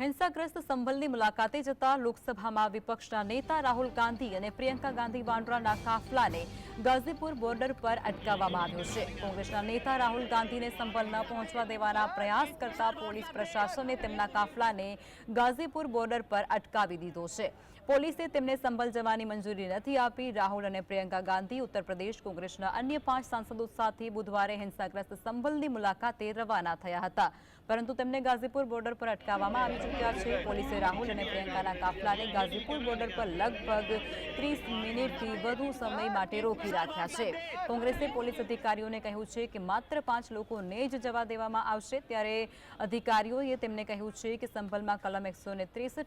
હિંસાગ્રસ્ત સંભલની મુલાકાતે જતા લોકસભામાં વિપક્ષના નેતા રાહુલ ગાંધી અને પ્રિયંકા ગાંધી વાડ્રાના કાફલાને ગાઝીપુર બોર્ડર પર અટકાવવામાં આવ્યો છે. કોંગ્રેસના નેતા રાહુલ ગાંધીને સંભલ ન પહોંચવા દેવાના પ્રયાસ કરતા પોલીસ પ્રશાસને તેમના કાફલાને ગાઝીપુર બોર્ડર પર અટકાવી દીધો છે. પોલીસે તેમને સંભલ જવાની મંજૂરી નથી આપી. રાહુલ અને પ્રિયંકા ગાંધી ઉત્તર પ્રદેશ કોંગ્રેસના અન્ય પાંચ સાંસદો સાથે બુધવારે હિંસાગ્રસ્ત સંભલની મુલાકાતે રવાના થયા હતા. પરંતુ તેમને ગાઝીપુર બોર્ડર પર અટકાવવામાં આવી ચૂક્યા છે, પોલીસે રાહુલ અને પ્રિયંકાના કાફલાને ગાઝીપુર બોર્ડર પર લગભગ ત્રીસ મિનિટથી વધુ સમય માટે રોકી રાખ્યા છે. કોંગ્રેસે પોલીસ અધિકારીઓને કહ્યું છે કે માત્ર પાંચ લોકોને જ જવા દેવામાં આવશે, ત્યારે અધિકારીઓએ તેમને કહ્યું છે કે સંભલમાં કલમ એકસો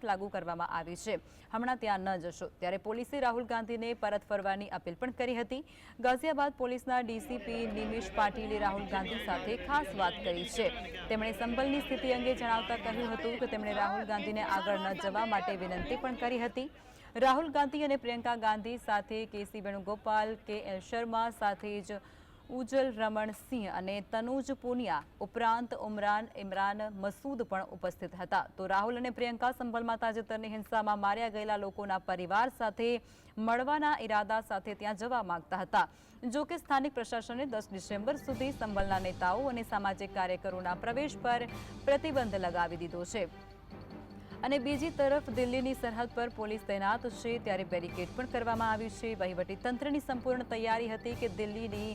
લાગુ કરવામાં આવી છે. હમણાં ત્યાં ન જશો. ત્યારે પોલીસે રાહુલ ગાંધીને પરત ફરવાની અપીલ પણ કરી હતી. ગાઝિયાબાદ પોલીસના ડીસીપી નિમિષ પાટીલે રાહુલ ગાંધી સાથે ખાસ વાત કરી છે. તેમણે સંભલની સ્થિતિ અંગે જણાવતા કહ્યું હતું કે તેમણે રાહુલ ગાંધીને આગળ ન જવા માટે વિનંતી પણ કરી હતી. રાહુલ ગાંધી અને પ્રિયંકા ગાંધી સાથે કેસી વેણુગોપાલ, કે એલ શર્મા, સાથે જ ઉજ્જલ રમણ સિંહ અને તનુજ પુનિયા ઉપરાંત ઉમરાન ઇમરાન મસૂદ પણ ઉપસ્થિત હતા. તો રાહુલ અને પ્રિયંકા સંભલમાં તાજેતરની હિંસામાં માર્યા ગયેલા લોકોના પરિવાર સાથે મળવાના ઈરાદા સાથે ત્યાં જવા માંગતા હતા. જો કે સ્થાનિક પ્રશાસને દસ ડિસેમ્બર સુધી સંભલના નેતાઓ અને સામાજિક કાર્યકરોના પ્રવેશ પર પ્રતિબંધ લગાવી દીધો છે. અને બીજી તરફ દિલ્હીની સરહદ પર પોલીસ તૈનાત છે ત્યારે બેરિકેડ પણ કરવામાં આવ્યું છે વહીવટી તંત્રની સંપૂર્ણ તૈયારી હતી કે દિલ્હીની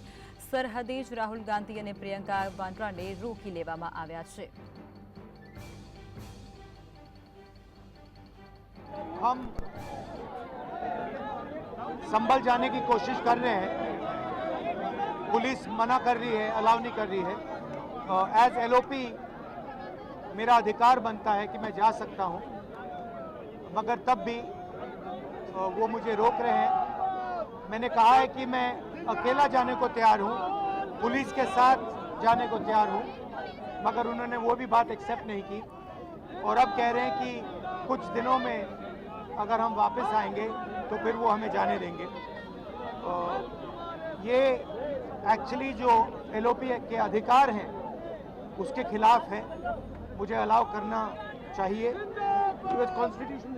સરહદે જ રાહુલ ગાંધી અને પ્રિયંકા વાડ્રાને રોકી લેવામાં આવ્યા છે हम संभल जाने की कोशिश कर रहे हैं पुलिस मना कर रही है अलाउ नहीं कर रही है एज एलओपी मेरा अधिकार बनता है कि मैं जा सकता हूँ, मगर तब भी वो मुझे रोक रहे हैं। मैंने कहा है कि मैं अकेला जाने को तैयार हूँ, पुलिस के साथ जाने को तैयार हूँ, मगर उन्होंने वो भी बात एक्सेप्ट नहीं की। और अब कह रहे हैं कि कुछ दिनों में अगर हम वापस आएँगे तो फिर वो हमें जाने देंगे। ये एक्चुअली जो एलओपी के अधिकार हैं, उसके खिलाफ है। मुझे अलाउ करना चाहिए। कॉन्स्टिट्यूशन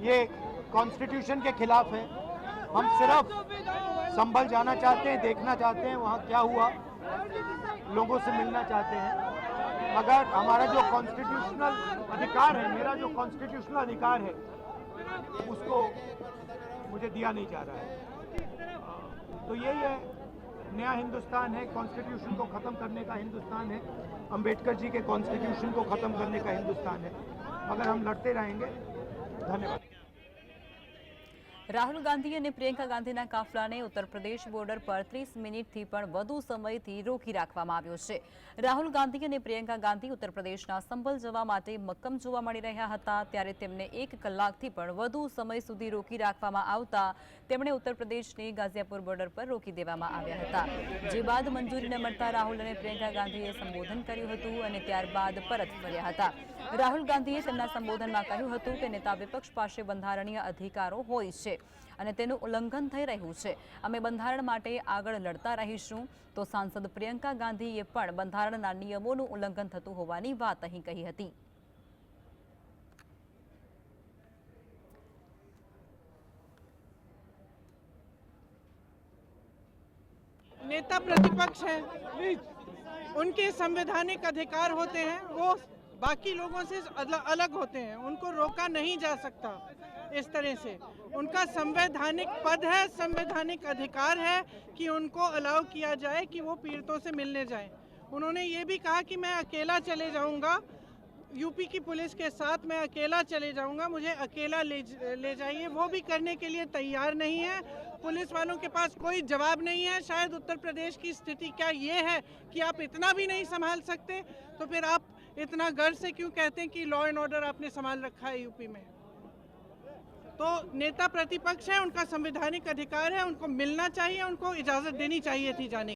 ये कॉन्स्टिट्यूशन के खिलाफ है। हम सिर्फ़ संभल जाना चाहते हैं, देखना चाहते हैं वहाँ क्या हुआ। लोगों से मिलना चाहते हैं। मगर हमारा जो कॉन्स्टिट्यूशनल अधिकार है, मेरा जो कॉन्स्टिट्यूशनल अधिकार है, उसको मुझे दिया नहीं जा रहा है। तो यही है नया हिंदुस्तान है कॉन्स्टिट्यूशन को ख़त्म करने का हिंदुस्तान है, अंबेडकर जी के कॉन्स्टिट्यूशन को ख़त्म करने का हिंदुस्तान है। मगर हम लड़ते रहेंगे, धन्यवाद। રાહુલ ગાંધી અને પ્રિયંકા ગાંધીના કાફલાને ઉત્તર પ્રદેશ બોર્ડર પર ત્રીસ મિનિટથી પણ વધુ સમયથી રોકી રાખવામાં આવ્યો છે. રાહુલ ગાંધી અને પ્રિયંકા ગાંધી ઉત્તર પ્રદેશના સંભલ જવા માટે મક્કમ જોવા મળી રહ્યા હતા. ત્યારે તેમને એક કલાકથી પણ વધુ સમય સુધી રોકી રાખવામાં આવતા તેમણે ઉત્તર પ્રદેશની ગાઝિયાપુર બોર્ડર પર રોકી દેવામાં આવ્યા હતા. જે બાદ મંજૂરી ન મળતા રાહુલ અને પ્રિયંકા ગાંધીએ સંબોધન કર્યું હતું અને ત્યારબાદ પરત ફર્યા હતા. રાહુલ ગાંધીએ તેમના સંબોધનમાં કહ્યું હતું કે નેતા વિપક્ષ પાસે બંધારણીય અધિકારો હોય છે. અને તેનું ઉલ્લંઘન થઈ રહ્યું છે અમે બંધારણ માટે આગળ લડતા રહીશું તો સાંસદ પ્રિયંકા ગાંધીએ પણ બંધારણના નિયમોનું ઉલ્લંઘન થતું હોવાની વાત અહીં કહી હતી नेता प्रतिपक्ष हैं उनके संवैधानिक अधिकार होते हैं वो बाकी लोगों से अल- अलग होते हैं उनको रोका नहीं जा सकता इस तरह से। उनका संवैधानिक पद है, संवैधानिक अधिकार है कि उनको अलाउ किया जाए कि वो पीड़ितों से मिलने जाएँ। उन्होंने ये भी कहा कि मैं अकेला चले जाऊँगा, यूपी की पुलिस के साथ मैं अकेला चले जाऊँगा, मुझे अकेला ले ले जाइए। वो भी करने के लिए तैयार नहीं है। पुलिस वालों के पास कोई जवाब नहीं है। शायद उत्तर प्रदेश की स्थिति क्या ये है कि आप इतना भी नहीं संभाल सकते? तो फिर आप इतना गर्व से क्यों कहते हैं कि लॉ एंड ऑर्डर आपने संभाल रखा है यूपी में? तो नेता प्रतिपक्ष है, उनका संवैधानिक अधिकार है, उनको मिलना चाहिए, उनको इजाज़त देनी चाहिए थी जाने।